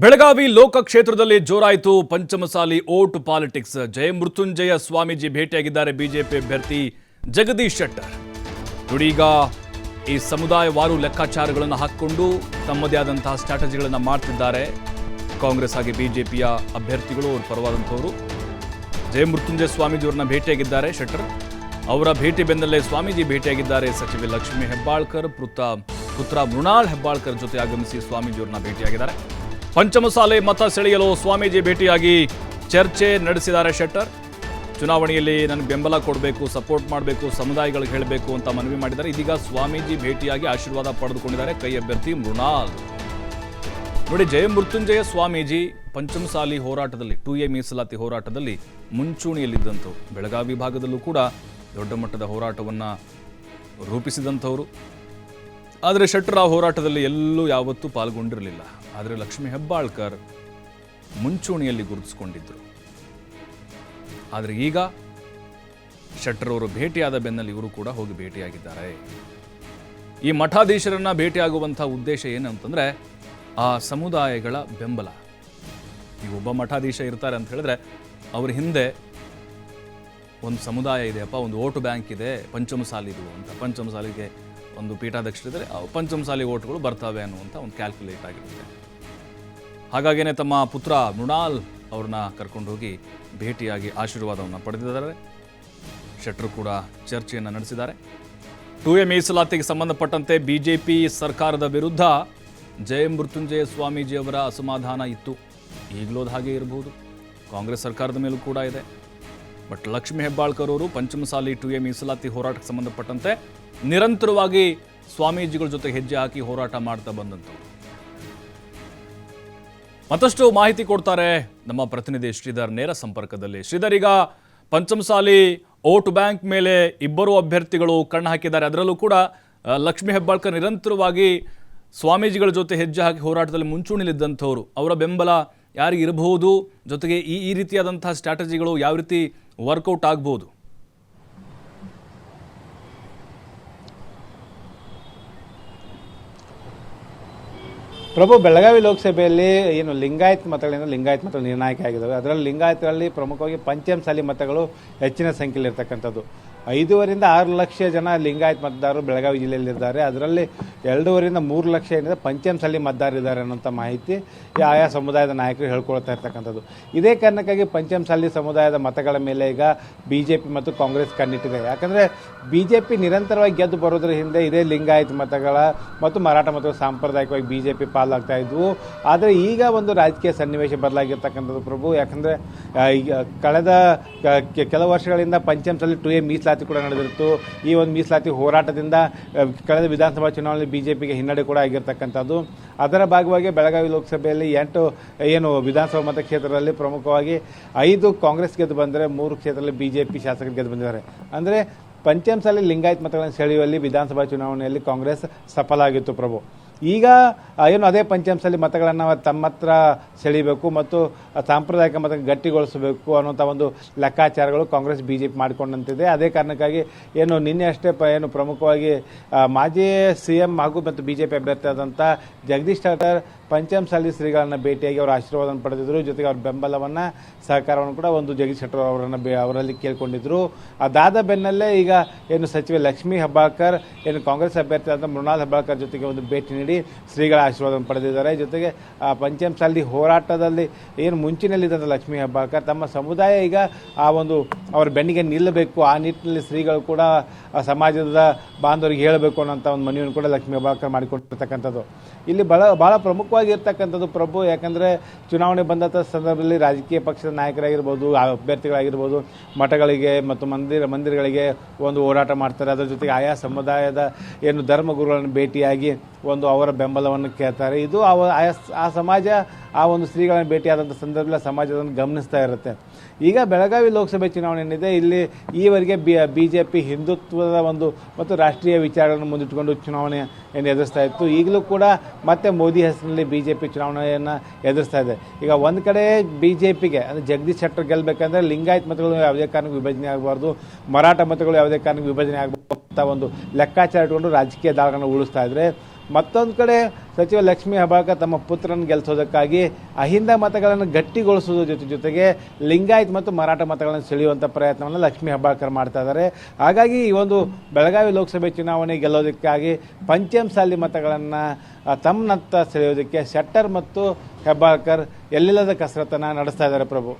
ಬೆಳಗಾವಿ ಲೋಕ ಕ್ಷೇತ್ರದಲ್ಲಿ ಜೋರಾಯಿತು ಪಂಚಮಸಾಲಿ ಓಟ್ ಪಾಲಿಟಿಕ್ಸ್. ಜಯ ಮೃತ್ಯುಂಜಯ ಸ್ವಾಮೀಜಿ ಭೇಟಿಯಾಗಿದ್ದಾರೆ ಬಿಜೆಪಿ ಅಭ್ಯರ್ಥಿ ಜಗದೀಶ್ ಶೆಟ್ಟರ್. ನುಡೀಗ ಈ ಸಮುದಾಯವಾರು ಲೆಕ್ಕಾಚಾರಗಳನ್ನು ಹಾಕಿಕೊಂಡು ತಮ್ಮದೇ ಆದಂತಹ ಸ್ಟ್ರಾಟಜಿಗಳನ್ನು ಮಾಡ್ತಿದ್ದಾರೆ. ಕಾಂಗ್ರೆಸ್ ಹಾಗೆ ಬಿಜೆಪಿಯ ಅಭ್ಯರ್ಥಿಗಳು ಅವ್ರ ಪರವಾದಂಥವರು. ಮೃತ್ಯುಂಜಯ ಸ್ವಾಮೀಜಿಯವ್ರನ್ನ ಭೇಟಿಯಾಗಿದ್ದಾರೆ ಶೆಟ್ಟರ್. ಅವರ ಭೇಟಿ ಬೆನ್ನಲ್ಲೇ ಸ್ವಾಮೀಜಿ ಭೇಟಿಯಾಗಿದ್ದಾರೆ ಸಚಿವೆ ಲಕ್ಷ್ಮೀ ಹೆಬ್ಬಾಳ್ಕರ್ ಪುತ್ರ ಪುತ್ರ ಮೃಣಾಲ್ ಹೆಬ್ಬಾಳ್ಕರ್ ಜೊತೆ ಆಗಮಿಸಿ ಸ್ವಾಮೀಜಿಯವ್ರನ್ನ ಭೇಟಿಯಾಗಿದ್ದಾರೆ. ಪಂಚಮಸಾಲೆ ಮತ ಸೆಳೆಯಲು ಸ್ವಾಮೀಜಿ ಭೇಟಿಯಾಗಿ ಚರ್ಚೆ ನಡೆಸಿದ್ದಾರೆ ಶೆಟ್ಟರ್. ಚುನಾವಣೆಯಲ್ಲಿ ನನಗೆ ಬೆಂಬಲ ಕೊಡಬೇಕು ಸಪೋರ್ಟ್ ಮಾಡಬೇಕು, ಸಮುದಾಯಗಳಿಗೆ ಹೇಳಬೇಕು ಅಂತ ಮನವಿ ಮಾಡಿದ್ದಾರೆ. ಇದೀಗ ಸ್ವಾಮೀಜಿ ಭೇಟಿಯಾಗಿ ಆಶೀರ್ವಾದ ಪಡೆದುಕೊಂಡಿದ್ದಾರೆ. ಕೈ ಅಭ್ಯರ್ಥಿ ಮೃಣಾಲ್. ನೋಡಿ ಜಯಮೃತ್ಯುಂಜಯ ಸ್ವಾಮೀಜಿ ಪಂಚಮಸಾಲಿ ಹೋರಾಟದಲ್ಲಿ, ಟು ಎ ಮೀಸಲಾತಿ ಹೋರಾಟದಲ್ಲಿ ಮುಂಚೂಣಿಯಲ್ಲಿದ್ದಂಥವ್ರು. ಬೆಳಗಾವಿ ಭಾಗದಲ್ಲೂ ಕೂಡ ದೊಡ್ಡ ಮಟ್ಟದ ಹೋರಾಟವನ್ನು ರೂಪಿಸಿದಂಥವರು. ಆದರೆ ಶೆಟ್ಟರ್ ಆ ಹೋರಾಟದಲ್ಲಿ ಎಲ್ಲೂ ಯಾವತ್ತೂ ಪಾಲ್ಗೊಂಡಿರಲಿಲ್ಲ. ಆದರೆ ಲಕ್ಷ್ಮೀ ಹೆಬ್ಬಾಳ್ಕರ್ ಮುಂಚೂಣಿಯಲ್ಲಿ ಗುರುತಿಸಿಕೊಂಡಿದ್ದರು ಆದರೆ ಈಗ ಶೆಟ್ಟರ್ ಅವರು ಭೇಟಿಯಾದ ಬೆನ್ನಲ್ಲಿ ಇವರು ಕೂಡ ಹೋಗಿ ಭೇಟಿಯಾಗಿದ್ದಾರೆ. ಈ ಮಠಾಧೀಶರನ್ನು ಭೇಟಿಯಾಗುವಂಥ ಉದ್ದೇಶ ಏನು ಅಂತಂದ್ರೆ ಆ ಸಮುದಾಯಗಳ ಬೆಂಬಲ. ಈ ಒಬ್ಬ ಮಠಾಧೀಶ ಇರ್ತಾರೆ ಅಂತ ಹೇಳಿದ್ರೆ ಅವ್ರ ಹಿಂದೆ ಒಂದು ಸಮುದಾಯ ಇದೆಯಪ್ಪ ಒಂದು ಓಟು ಬ್ಯಾಂಕ್ ಇದೆ ಪಂಚಮಸಾಲಿದು ಅಂತ. ಪಂಚಮಸಾಲಿಗೆ ಒಂದು ಪೀಠಾಧ್ಯಕ್ಷರಿದ್ದರೆ ಪಂಚಮಸಾಲಿ ಓಟ್ಗಳು ಬರ್ತವೆ ಅನ್ನುವಂಥ ಒಂದು ಕ್ಯಾಲ್ಕುಲೇಟ್ ಆಗಿರುತ್ತೆ. ಹಾಗಾಗಿಯೇ ತಮ್ಮ ಪುತ್ರ ಮೃಣಾಲ್ ಅವ್ರನ್ನ ಕರ್ಕೊಂಡು ಹೋಗಿ ಭೇಟಿಯಾಗಿ ಆಶೀರ್ವಾದವನ್ನು ಪಡೆದಿದ್ದಾರೆ. ಶೆಟ್ರು ಕೂಡ ಚರ್ಚೆಯನ್ನು ನಡೆಸಿದ್ದಾರೆ. ಟು ಎ ಮೀಸಲಾತಿಗೆ ಸಂಬಂಧಪಟ್ಟಂತೆ ಬಿ ಜೆ ಪಿ ಸರ್ಕಾರದ ವಿರುದ್ಧ ಜಯ ಮೃತ್ಯುಂಜಯ ಸ್ವಾಮೀಜಿಯವರ ಅಸಮಾಧಾನ ಇತ್ತು. ಈಗಲೂ ಹಾಗೆ ಇರಬಹುದು. ಕಾಂಗ್ರೆಸ್ ಸರ್ಕಾರದ ಮೇಲೂ ಕೂಡ ಇದೆ. ಬಟ್ ಲಕ್ಷ್ಮೀ ಹೆಬ್ಬಾಳ್ಕರ್ ಅವರು ಪಂಚಮಸಾಲಿ ಟು ಎ ಮೀಸಲಾತಿ ಹೋರಾಟಕ್ಕೆ ಸಂಬಂಧಪಟ್ಟಂತೆ ನಿರಂತರವಾಗಿ ಸ್ವಾಮೀಜಿಗಳ ಜೊತೆ ಹೆಜ್ಜೆ ಹಾಕಿ ಹೋರಾಟ ಮಾಡ್ತಾ ಬಂದಂಥವ್ರು. ಮತ್ತಷ್ಟು ಮಾಹಿತಿ ಕೊಡ್ತಾರೆ ನಮ್ಮ ಪ್ರತಿನಿಧಿ ಶ್ರೀಧರ್ ನೇರ ಸಂಪರ್ಕದಲ್ಲಿ. ಶ್ರೀಧರ್, ಈಗ ಪಂಚಮಸಾಲಿ ಓಟ್ ಬ್ಯಾಂಕ್ ಮೇಲೆ ಇಬ್ಬರು ಅಭ್ಯರ್ಥಿಗಳು ಕಣ್ಣು ಹಾಕಿದ್ದಾರೆ. ಅದರಲ್ಲೂ ಕೂಡ ಲಕ್ಷ್ಮೀ ಹೆಬ್ಬಾಳ್ಕರ್ ನಿರಂತರವಾಗಿ ಸ್ವಾಮೀಜಿಗಳ ಜೊತೆ ಹೆಜ್ಜೆ ಹಾಕಿ ಹೋರಾಟದಲ್ಲಿ ಮುಂಚೂಣಿಲಿದ್ದಂಥವ್ರು ಅವರ ಬೆಂಬಲ ಯಾರಿಗಿರಬಹುದು? ಜೊತೆಗೆ ಈ ಈ ರೀತಿಯಾದಂತಹ ಸ್ಟ್ರಾಟಜಿಗಳು ಯಾವ ರೀತಿ ವರ್ಕೌಟ್ ಆಗ್ಬೋದು? ಪ್ರಭು, ಬೆಳಗಾವಿ ಲೋಕಸಭೆಯಲ್ಲಿ ಏನು ಲಿಂಗಾಯತ್ ಮತಗಳಿಂದ ಲಿಂಗಾಯತ್ ಮತಗಳು ನಿರ್ಣಾಯಕ ಆಗಿದ್ದಾವೆ. ಅದರಲ್ಲಿ ಲಿಂಗಾಯತರಲ್ಲಿ ಪ್ರಮುಖವಾಗಿ ಪಂಚಮಸಾಲಿ ಮತಗಳು ಹೆಚ್ಚಿನ ಸಂಖ್ಯೆಯಲ್ಲಿ ಇರ್ತಕ್ಕಂಥದ್ದು ಐದೂವರಿಂದ ಆರು ಲಕ್ಷ ಜನ ಲಿಂಗಾಯತ್ ಮತದಾರರು ಬೆಳಗಾವಿ ಜಿಲ್ಲೆಯಲ್ಲಿದ್ದಾರೆ ಅದರಲ್ಲಿ ಎರಡೂವರಿಂದ ಮೂರು ಲಕ್ಷ ಏನಿದೆ ಪಂಚಮಸಾಲಿ ಮತದಾರರಿದ್ದಾರೆ ಅನ್ನೋಂಥ ಮಾಹಿತಿ ಆಯಾ ಸಮುದಾಯದ ನಾಯಕರು ಹೇಳ್ಕೊಳ್ತಾ ಇರ್ತಕ್ಕಂಥದ್ದು. ಇದೇ ಕಾರಣಕ್ಕಾಗಿ ಪಂಚಮಸಲ್ಲಿ ಸಮುದಾಯದ ಮತಗಳ ಮೇಲೆ ಈಗ ಬಿ ಜೆ ಪಿ ಮತ್ತು ಕಾಂಗ್ರೆಸ್ ಕಣ್ಣಿಟ್ಟಿದೆ. ಯಾಕಂದರೆ ಬಿ ಜೆ ಪಿ ನಿರಂತರವಾಗಿ ಗೆದ್ದು ಬರೋದ್ರ ಹಿಂದೆ ಇದೇ ಲಿಂಗಾಯತ್ ಮತಗಳ ಮತ್ತು ಮರಾಠ ಮತಗಳ ಸಾಂಪ್ರದಾಯಿಕವಾಗಿ ಬಿ ಜೆ ಪಿ ಪಾಲಾಗ್ತಾ ಇದ್ವು. ಆದರೆ ಈಗ ಒಂದು ರಾಜಕೀಯ ಸನ್ನಿವೇಶ ಬದಲಾಗಿರ್ತಕ್ಕಂಥದ್ದು ಪ್ರಭು. ಯಾಕಂದರೆ ಕಳೆದ ಕೆಲವು ವರ್ಷಗಳಿಂದ ಪಂಚಮಸಲ್ಲಿ ಟು ಎ ಮೀಸಲಾತಿ ಕೂಡ ನಡೆದಿತ್ತು ಈ ಒಂದು ಮೀಸಲಾತಿ ಹೋರಾಟದಿಂದ ಕಳೆದ ವಿಧಾನಸಭಾ ಚುನಾವಣೆಯಲ್ಲಿ ಬಿ ಜೆ ಪಿಗೆ ಹಿನ್ನಡೆ ಕೂಡ ಆಗಿರ್ತಕ್ಕಂಥದ್ದು. ಅದರ ಭಾಗವಾಗಿ ಬೆಳಗಾವಿ ಲೋಕಸಭೆಯಲ್ಲಿ ಎಂಟು, ಏನು ವಿಧಾನಸಭಾ ಮತಕ್ಷೇತ್ರದಲ್ಲಿ ಪ್ರಮುಖವಾಗಿ ಐದು ಕಾಂಗ್ರೆಸ್ ಗೆದ್ದು ಬಂದರೆ ಮೂರು ಕ್ಷೇತ್ರದಲ್ಲಿ ಬಿ ಜೆ ಪಿ ಶಾಸಕರು ಗೆದ್ದು ಬಂದಿದ್ದಾರೆ. ಅಂದರೆ ಪಂಚಮಸಾಲಿ ಲಿಂಗಾಯತ್ ಮತಗಳನ್ನು ಸೆಳೆಯುವಲ್ಲಿ ವಿಧಾನಸಭಾ ಚುನಾವಣೆಯಲ್ಲಿ ಕಾಂಗ್ರೆಸ್ ಸಫಲ ಆಗಿತ್ತು ಪ್ರಭು. ಈಗ ಏನು ಅದೇ ಪಂಚಾಂಶದಲ್ಲಿ ಮತಗಳನ್ನು ತಮ್ಮ ಹತ್ರ ಸೆಳಿಬೇಕು ಮತ್ತು ಸಾಂಪ್ರದಾಯಿಕ ಮತ ಗಟ್ಟಿಗೊಳಿಸಬೇಕು ಅನ್ನೋಂಥ ಒಂದು ಲೆಕ್ಕಾಚಾರಗಳು ಕಾಂಗ್ರೆಸ್ ಬಿ ಜೆ ಪಿ ಮಾಡಿಕೊಂಡಂತಿದೆ. ಅದೇ ಕಾರಣಕ್ಕಾಗಿ ಏನು ನಿನ್ನೆ ಅಷ್ಟೇ ಏನು ಪ್ರಮುಖವಾಗಿ ಮಾಜಿ ಸಿ ಎಂ ಹಾಗೂ ಮತ್ತು ಬಿ ಜೆ ಪಿ ಅಭ್ಯರ್ಥಿ ಆದಂಥ ಜಗದೀಶ್ ಶೆಟ್ಟರ್ ಪಂಚಮಸಾಲಿ ಶ್ರೀಗಳನ್ನು ಭೇಟಿಯಾಗಿ ಅವರ ಆಶೀರ್ವಾದವನ್ನು ಪಡೆದಿದ್ದರು ಜೊತೆಗೆ ಅವ್ರ ಬೆಂಬಲವನ್ನು, ಸಹಕಾರವನ್ನು ಕೂಡ ಒಂದು ಜಗದೀಶ್ ಶೆಟ್ಟರ್ ಅವರನ್ನು ಅವರಲ್ಲಿ ಕೇಳಿಕೊಂಡಿದ್ರು. ಅದಾದ ಬೆನ್ನಲ್ಲೇ ಈಗ ಏನು ಸಚಿವೆ ಲಕ್ಷ್ಮೀ ಹೆಬ್ಬಾಳ್ಕರ್, ಏನು ಕಾಂಗ್ರೆಸ್ ಅಭ್ಯರ್ಥಿ ಆದ ಮೃಣಾಲ್ ಹೆಬ್ಬಾಳ್ಕರ್ ಜೊತೆಗೆ ಒಂದು ಭೇಟಿ ನೀಡಿ ಶ್ರೀಗಳ ಆಶೀರ್ವಾದವನ್ನು ಪಡೆದಿದ್ದಾರೆ. ಜೊತೆಗೆ, ಆ ಪಂಚಮಸಾಲಿ ಹೋರಾಟದಲ್ಲಿ ಏನು ಮುಂಚಿನಲ್ಲಿದ್ದಂಥ ಲಕ್ಷ್ಮೀ ಹೆಬ್ಬಾಳ್ಕರ್, ತಮ್ಮ ಸಮುದಾಯ ಈಗ ಆ ಒಂದು ಅವರ ಬೆನ್ನಿಗೆ ನಿಲ್ಲಬೇಕು, ಆ ನಿಟ್ಟಿನಲ್ಲಿ ಶ್ರೀಗಳು ಕೂಡ ಸಮಾಜದ ಬಾಂಧವರಿಗೆ ಹೇಳಬೇಕು ಅನ್ನೋಂಥ ಒಂದು ಮನವಿಯನ್ನು ಕೂಡ ಲಕ್ಷ್ಮೀ ಹೆಬ್ಬಾಳ್ಕರ್ ಮಾಡಿಕೊಟ್ಟಿರ್ತಕ್ಕಂಥದ್ದು. ಇಲ್ಲಿ ಬಹಳ ಭಾಳ ಪ್ರಮುಖವಾಗಿರ್ತಕ್ಕಂಥದ್ದು ಪ್ರಭು, ಯಾಕಂದರೆ ಚುನಾವಣೆ ಬಂದಂಥ ಸಂದರ್ಭದಲ್ಲಿ ರಾಜಕೀಯ ಪಕ್ಷದ ನಾಯಕರಾಗಿರ್ಬೋದು ಅಭ್ಯರ್ಥಿಗಳಾಗಿರ್ಬೋದು, ಮಠಗಳಿಗೆ ಮತ್ತು ಮಂದಿರ, ಮಂದಿರಗಳಿಗೆ ಒಂದು ಹೋರಾಟ ಮಾಡ್ತಾರೆ. ಅದರ ಜೊತೆಗೆ ಆಯಾ ಸಮುದಾಯದ ಏನು ಧರ್ಮಗುರುಗಳನ್ನು ಭೇಟಿಯಾಗಿ ಒಂದು ಅವರ ಬೆಂಬಲವನ್ನು ಕೇಳ್ತಾರೆ. ಇದು ಅವ, ಆಯಾ, ಆ ಸಮಾಜ ಆ ಒಂದು ಸ್ತ್ರೀಗಳನ್ನು ಭೇಟಿಯಾದಂಥ ಸಂದರ್ಭದಲ್ಲಿ ಸಮಾಜ ಅದನ್ನು ಗಮನಿಸ್ತಾ ಇರುತ್ತೆ. ಈಗ ಬೆಳಗಾವಿ ಲೋಕಸಭೆ ಚುನಾವಣೆ ಏನಿದೆ, ಇಲ್ಲಿ ಈವರೆಗೆ ಬಿ ಬಿ ಜೆ ಪಿ ಹಿಂದುತ್ವದ ಒಂದು ಮತ್ತು ರಾಷ್ಟ್ರೀಯ ವಿಚಾರಗಳನ್ನು ಮುಂದಿಟ್ಟುಕೊಂಡು ಚುನಾವಣೆ ಏನು ಎದುರಿಸ್ತಾ ಇತ್ತು. ಈಗಲೂ ಕೂಡ ಮತ್ತೆ ಮೋದಿ ಹೆಸರಿನಲ್ಲಿ ಬಿ ಜೆ ಪಿ ಚುನಾವಣೆಯನ್ನು ಎದುರಿಸ್ತಾ ಇದೆ. ಈಗ ಒಂದು ಕಡೆ ಬಿ ಜೆ ಪಿಗೆ ಅಂದರೆ ಜಗದೀಶ್ ಶೆಟ್ಟರ್ ಗೆಲ್ಲಬೇಕಂದ್ರೆ ಲಿಂಗಾಯತ್ ಮತಗಳು ಯಾವುದೇ ಕಾರಣಕ್ಕೂ ವಿಭಜನೆ ಆಗಬಾರ್ದು, ಮರಾಠ ಮತಗಳು ಯಾವುದೇ ಕಾರಣಕ್ಕೂ ವಿಭಜನೆ ಆಗಬಾರ್ದು ಅಂತ ಒಂದು ಲೆಕ್ಕಾಚಾರ ಇಟ್ಕೊಂಡು ರಾಜಕೀಯ ದಾಳಗಳನ್ನು ಉಳಿಸ್ತಾ ಇದ್ರೆ ಮತ್ತೊಂದು ಕಡೆ ಸಚಿವ ಲಕ್ಷ್ಮೀ ಹೆಬ್ಬಾಳ್ಕರ್ ತಮ್ಮ ಪುತ್ರನ ಗೆಲ್ಲಿಸೋದಕ್ಕಾಗಿ ಅಹಿಂದ ಮತಗಳನ್ನು ಗಟ್ಟಿಗೊಳಿಸೋದ್ರ ಜೊತೆ ಜೊತೆಗೆ ಲಿಂಗಾಯತ್ ಮತ್ತು ಮರಾಠ ಮತಗಳನ್ನು ಸೆಳೆಯುವಂಥ ಪ್ರಯತ್ನವನ್ನು ಲಕ್ಷ್ಮೀ ಹೆಬ್ಬಾಳ್ಕರ್ ಮಾಡ್ತಾ ಇದ್ದಾರೆ. ಹಾಗಾಗಿ ಈ ಒಂದು ಬೆಳಗಾವಿ ಲೋಕಸಭೆ ಚುನಾವಣೆ ಗೆಲ್ಲೋದಕ್ಕಾಗಿ ಪಂಚಮಸಾಲಿ ಮತಗಳನ್ನು ತಮ್ಮನತ್ತ ಸೆಳೆಯೋದಕ್ಕೆ ಶೆಟ್ಟರ್ ಮತ್ತು ಹೆಬ್ಬಾಳ್ಕರ್ ಎಲ್ಲಿಲ್ಲದ ಕಸರತ್ತನ್ನು ನಡೆಸ್ತಾ ಇದ್ದಾರೆ ಪ್ರಭು.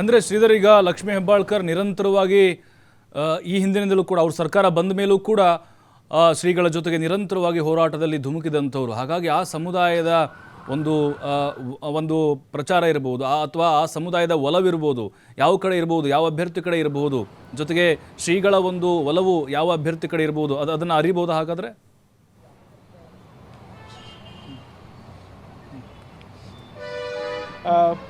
ಅಂದರೆ ಶ್ರೀಧರ್, ಈಗ ಲಕ್ಷ್ಮೀ ಹೆಬ್ಬಾಳ್ಕರ್ ನಿರಂತರವಾಗಿ ಈ ಹಿಂದಿನಿಂದಲೂ ಕೂಡ ಅವ್ರ ಸರ್ಕಾರ ಬಂದ ಮೇಲೂ ಕೂಡ ಶ್ರೀಗಳ ಜೊತೆಗೆ ನಿರಂತರವಾಗಿ ಹೋರಾಟದಲ್ಲಿ ಧುಮುಕಿದಂಥವ್ರು. ಹಾಗಾಗಿ ಆ ಸಮುದಾಯದ ಒಂದು ಒಂದು ಪ್ರಚಾರ ಇರಬಹುದು ಅಥವಾ ಆ ಸಮುದಾಯದ ಒಲವಿರ್ಬೋದು, ಯಾವ ಕಡೆ ಇರಬಹುದು ಯಾವ ಅಭ್ಯರ್ಥಿ ಕಡೆ ಇರಬಹುದು ಜೊತೆಗೆ ಶ್ರೀಗಳ ಒಂದು ಒಲವು ಯಾವ ಅಭ್ಯರ್ಥಿ ಕಡೆ ಇರಬಹುದು ಅದು, ಅದನ್ನು ಅರಿಬೋದು ಹಾಗಾದ್ರೆ?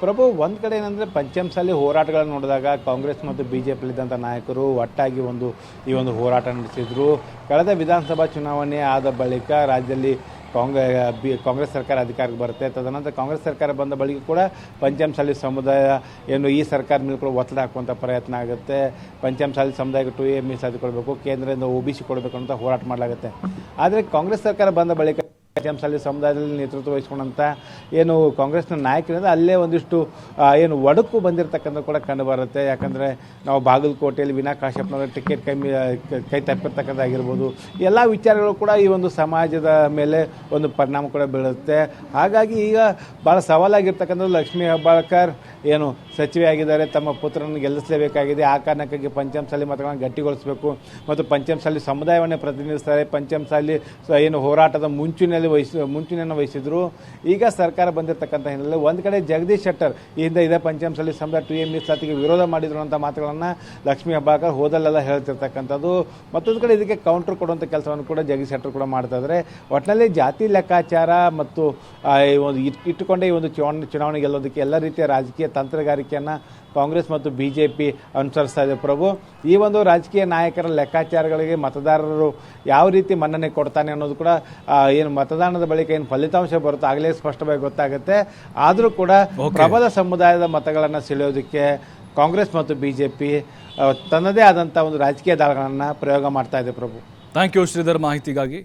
ಪ್ರಭು, ಒಂದು ಕಡೆ ಏನಂದರೆ ಪಂಚಮಸಾಲಿ ಹೋರಾಟಗಳನ್ನು ನೋಡಿದಾಗ ಕಾಂಗ್ರೆಸ್ ಮತ್ತು ಬಿ ಜೆ ಪಿಲಿದ್ದಂಥ ನಾಯಕರು ಒಟ್ಟಾಗಿ ಒಂದು ಈ ಒಂದು ಹೋರಾಟ ನಡೆಸಿದ್ರು. ಕಳೆದ ವಿಧಾನಸಭಾ ಚುನಾವಣೆ ಆದ ಬಳಿಕ ರಾಜ್ಯದಲ್ಲಿ ಕಾಂಗ್ರೆ, ಬಿ, ಕಾಂಗ್ರೆಸ್ ಸರ್ಕಾರ ಅಧಿಕಾರಕ್ಕೆ ಬರುತ್ತೆ. ತದನಂತರ ಕಾಂಗ್ರೆಸ್ ಸರ್ಕಾರ ಬಂದ ಬಳಿಕ ಕೂಡ ಪಂಚಮಸಾಲಿ ಸಮುದಾಯ ಏನು ಈ ಸರ್ಕಾರ ಮೇಲೆ ಕೂಡ ಒತ್ತಡ ಹಾಕುವಂಥ ಪ್ರಯತ್ನ ಆಗುತ್ತೆ. ಪಂಚಮಸಾಲಿ ಸಮುದಾಯಕ್ಕೆ ಟು ಎ ಮೀಸಲಾತಿ ಕೊಡಬೇಕು ಕೇಂದ್ರದಿಂದ ಒ ಬಿ ಸಿ ಕೊಡಬೇಕು ಅಂತ ಹೋರಾಟ ಮಾಡಲಾಗುತ್ತೆ. ಆದರೆ ಕಾಂಗ್ರೆಸ್ ಸರ್ಕಾರ ಬಂದ ಬಳಿಕ ಪಂಚಮಸಾಲಿ ಸಮುದಾಯದಲ್ಲಿ ನೇತೃತ್ವ ವಹಿಸ್ಕೊಂಡಂಥ ಏನು ಕಾಂಗ್ರೆಸ್ನ ನಾಯಕರಿಂದ ಅಲ್ಲೇ ಒಂದಿಷ್ಟು ಏನು ಒಡಕು ಬಂದಿರತಕ್ಕಂಥ ಕೂಡ ಕಂಡು ಬರುತ್ತೆ. ಯಾಕಂದರೆ ನಾವು ಬಾಗಲಕೋಟೆಯಲ್ಲಿ ವಿನಾ ಕಾಶ್ಯಪ್ನವರ ಟಿಕೆಟ್ ಕೈ ಕೈ ತಪ್ಪಿರ್ತಕ್ಕಂಥದ್ದಾಗಿರ್ಬೋದು ಎಲ್ಲ ವಿಚಾರಗಳು ಕೂಡ ಈ ಒಂದು ಸಮಾಜದ ಮೇಲೆ ಒಂದು ಪರಿಣಾಮ ಕೂಡ ಬೀಳುತ್ತೆ. ಹಾಗಾಗಿ ಈಗ ಭಾಳ ಸವಾಲಾಗಿರ್ತಕ್ಕಂಥದ್ದು ಲಕ್ಷ್ಮೀ ಹೆಬ್ಬಾಳ್ಕರ್, ಏನು ಸಚಿವೆ ಆಗಿದ್ದಾರೆ, ತಮ್ಮ ಪುತ್ರನ ಗೆಲ್ಲಿಸಲೇಬೇಕಾಗಿದೆ. ಆ ಕಾರಣಕ್ಕಾಗಿ ಪಂಚಮಸಾಲಿ ಮತಗಳನ್ನು ಗಟ್ಟಿಗೊಳಿಸಬೇಕು. ಮತ್ತು ಪಂಚಮಸಾಲಿ ಸಮುದಾಯವನ್ನೇ ಪ್ರತಿನಿಧಿಸ್ತಾರೆ. ಪಂಚಮಸಾಲಿ ಏನು ಹೋರಾಟದ ಮುಂಚೂಣಿಯಲ್ಲಿ ವಹಿಸಿ, ಮುಂಚೂಣಿಯನ್ನು ವಹಿಸಿದ್ರು. ಈಗ ಸರ್ಕಾರ ಬಂದಿರತಕ್ಕಂಥ ಹಿನ್ನೆಲೆ ಒಂದು ಕಡೆ ಜಗದೀಶ್ ಶೆಟ್ಟರ್ ಈ ಹಿಂದೆ ಇದೇ ಪಂಚಮಸಾಲಿ ಸಮುದಾಯ ಟು ಎಂ ಮೀಸಲಾತಿಗೆ ವಿರೋಧ ಮಾಡಿದ್ರು ಅಂತ ಮಾತುಗಳನ್ನು ಲಕ್ಷ್ಮೀ ಹಬ್ಬಾಕರ್ ಹೋದಲ್ಲೆಲ್ಲ ಹೇಳ್ತಿರ್ತಕ್ಕಂಥದ್ದು. ಮತ್ತೊಂದು ಕಡೆ ಇದಕ್ಕೆ ಕೌಂಟರ್ ಕೊಡುವಂಥ ಕೆಲಸವನ್ನು ಕೂಡ ಜಗದೀಶ್ ಶೆಟ್ಟರ್ ಕೂಡ ಮಾಡ್ತಾ ಇದ್ದಾರೆ ಒಟ್ಟಿನಲ್ಲಿ ಜಾತಿ ಲೆಕ್ಕಾಚಾರ ಮತ್ತು ಒಂದು ಇಟ್- ಇಟ್ಟುಕೊಂಡೇ ಈ ಒಂದು ಚುನಾವಣೆ ಚುನಾವಣೆ ಗೆಲ್ಲೋದಕ್ಕೆ ಎಲ್ಲ ರೀತಿಯ ರಾಜಕೀಯ ತಂತ್ರಗಾರಿಕೆಯನ್ನು ಕಾಂಗ್ರೆಸ್ ಮತ್ತು ಬಿ ಜೆ ಪಿ ಅನುಸರಿಸ್ತಾ ಇದೆ ಪ್ರಭು. ಈ ಒಂದು ರಾಜಕೀಯ ನಾಯಕರ ಲೆಕ್ಕಾಚಾರಗಳಿಗೆ ಮತದಾರರು ಯಾವ ರೀತಿ ಮನ್ನಣೆ ಕೊಡ್ತಾನೆ ಅನ್ನೋದು ಕೂಡ ಏನು ಮತದಾನದ ಬಳಿಕ ಏನು ಫಲಿತಾಂಶ ಬರುತ್ತೋ ಆಗಲೇ ಸ್ಪಷ್ಟವಾಗಿ ಗೊತ್ತಾಗುತ್ತೆ. ಆದರೂ ಕೂಡ ಪ್ರಬಲ ಸಮುದಾಯದ ಮತಗಳನ್ನು ಸೆಳೆಯೋದಕ್ಕೆ ಕಾಂಗ್ರೆಸ್ ಮತ್ತು ಬಿ ಜೆ ಪಿ ತನ್ನದೇ ಆದಂಥ ಒಂದು ರಾಜಕೀಯ ದಾಳಗಳನ್ನು ಪ್ರಯೋಗ ಮಾಡ್ತಾ ಇದೆ ಪ್ರಭು. ಥ್ಯಾಂಕ್ ಯು ಶ್ರೀಧರ್ ಮಾಹಿತಿಗಾಗಿ.